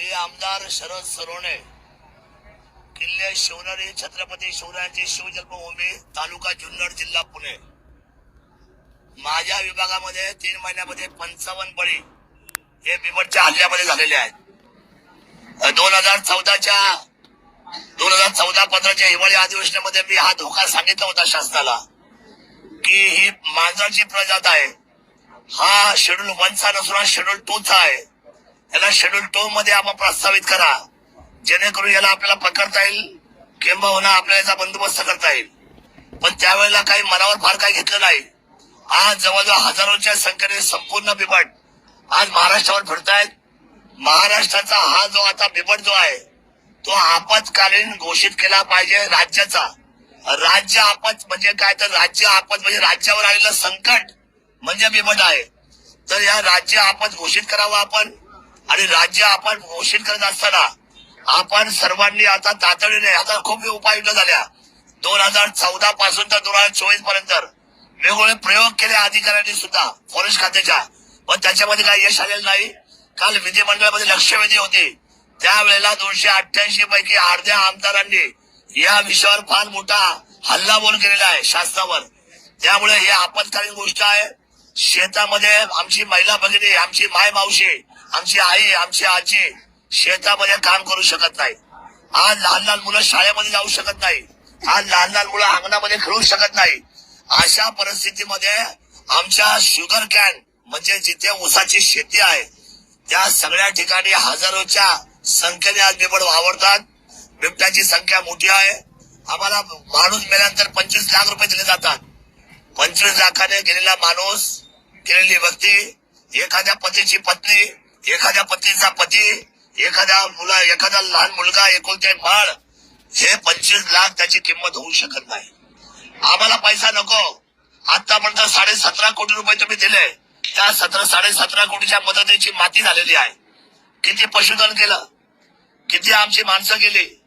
हे आमदार शरद सरोणे किल्ले शिवनेरी छत्रपती शिवरायांची शिवजन्मभूमी तालुका जुन्नर जिल्हा पुणे. माझ्या विभागामध्ये तीन महिन्यामध्ये पंचावन्न बळी हे बिमटच्या हल्ल्यामध्ये झालेले आहेत. दोन हजार चौदाच्या दोन हजार चौदा पंधराच्या हिवाळी अधिवेशनामध्ये मी हा धोका सांगितला होता शासनाला की ही मांजरची प्रजात आहे. हा शेड्यूल वनचा नसून हा शेड्यूल टूचा आहे. याला शेड्यूल टू मध्ये आपण प्रस्तावित करा. जेणेकरून याला आपल्याला पकडता येईल किंबहुना आपल्याला याचा बंदोबस्त करता येईल. पण त्यावेळेला काही मनावर फार काही घेतलं नाही. आज जवळजवळ हजारोच्या संख्येने संपूर्ण बिबट आज महाराष्ट्रावर फिरतायत. महाराष्ट्राचा हा जो आता बिबट जो आहे तो आपत्कालीन घोषित केला पाहिजे राज्याचा. राज्य आपत म्हणजे काय? तर राज्य आपत म्हणजे राज्यावर आलेलं संकट म्हणजे बिबट आहे. तर या राज्य आपत घोषित करावं आपण. आणि राज्य आपण घोषित करत असताना आपण सर्वांनी आता तातडीने आता खूप उपाययोजना झाल्या. दोन हजार चौदा पासून तर दोन हजार चोवीसपर्यंत वेगवेगळे प्रयोग केले अधिकाऱ्यांनी सुद्धा फॉरेस्ट खात्याच्या. पण त्याच्यामध्ये काही यश आलेलं नाही. काल विधिमंडळामध्ये लक्षवेधी होती. त्यावेळेला दोनशे अठ्ठ्याऐंशी पैकी अर्ध्या आमदारांनी या विषयावर फार मोठा हल्लाबोल केलेला आहे शासनावर. त्यामुळे ही आपत्कालीन गोष्ट आहे. शेतामध्ये आमची महिला भगिनी आमची माय मावशी आमची आई आमची आजी शेतामध्ये काम करू शकत नाही. आज लहान लहान मुलं शाळेमध्ये जाऊ शकत नाही. आज लहान लहान मुलं अंगणामध्ये खेळू शकत नाही. अशा परिस्थितीमध्ये आमच्या शुगर कॅन म्हणजे जिथे ऊसाची शेती आहे त्या सगळ्या ठिकाणी हजारोच्या संख्येने आज बिबड वावरतात. बिबट्याची संख्या मोठी आहे. आम्हाला माणूस मेल्यानंतर पंचवीस लाख रुपये दिले जातात. पंचवीस लाखाने गेलेला माणूस गेलेली व्यक्ती एखाद्या पतीची पत्नी एखाद्या पत्नीचा पती एखाद्या मुला एखादा लहान मुलगा एकुलते बाळ हे पंचवीस लाख त्याची किंमत होऊ शकत नाही. आम्हाला पैसा नको. आतापर्यंत साडे सतरा कोटी रुपये तुम्ही दिले. त्या सतरा साडे सतरा कोटीच्या मदतीची माती झालेली आहे. किती पशुधन केलं? किती आमची माणसं गेली?